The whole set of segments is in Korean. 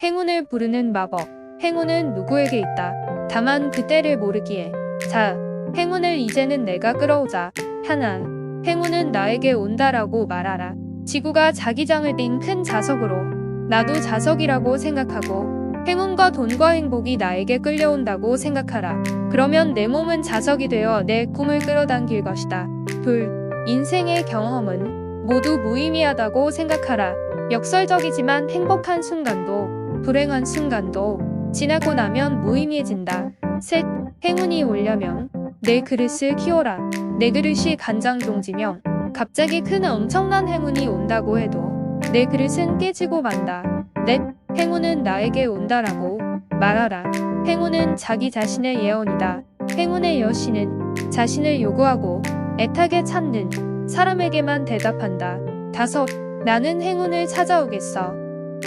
행운을 부르는 마법. 행운은 누구에게 있다. 다만 그때를 모르기에. 자, 행운을 이제는 내가 끌어오자. 하나. 행운은 나에게 온다라고 말하라. 지구가 자기장을 띈큰 자석으로 나도 자석이라고 생각하고 행운과 돈과 행복이 나에게 끌려온다고 생각하라. 그러면 내 몸은 자석이 되어 내 꿈을 끌어당길 것이다. 둘. 인생의 경험은 모두 무의미하다고 생각하라. 역설적이지만 행복한 순간도 불행한 순간도 지나고 나면 무의미해진다. 셋. 행운이 오려면 내 그릇을 키워라. 내 그릇이 간장종지면 갑자기 큰 엄청난 행운이 온다고 해도 내 그릇은 깨지고 만다. 넷. 행운은 나에게 온다라고 말하라. 행운은 자기 자신의 예언이다. 행운의 여신은 자신을 요구하고 애타게 찾는 사람에게만 대답한다. 다섯. 나는 행운을 찾아오겠어.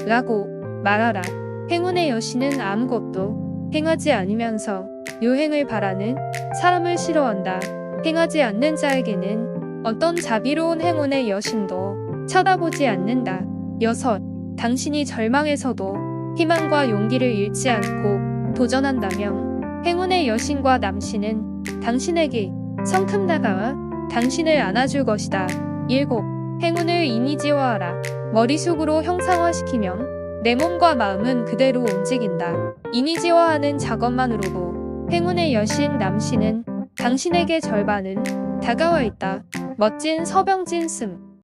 라고 말하라. 행운의 여신은 아무것도 행하지 않으면서 요행을 바라는 사람을 싫어한다. 행하지 않는 자에게는 어떤 자비로운 행운의 여신도 쳐다보지 않는다. 여섯. 당신이 절망에서도 희망과 용기를 잃지 않고 도전한다면 행운의 여신과 남신은 당신에게 성큼 다가와 당신을 안아줄 것이다. 일곱. 행운을 이미지화하라. 머릿속으로 형상화시키면 내 몸과 마음은 그대로 움직인다. 이미지화하는 작업만으로도 행운의 여신 남신은 당신에게 절반은 다가와 있다. 멋진 서병진 씀.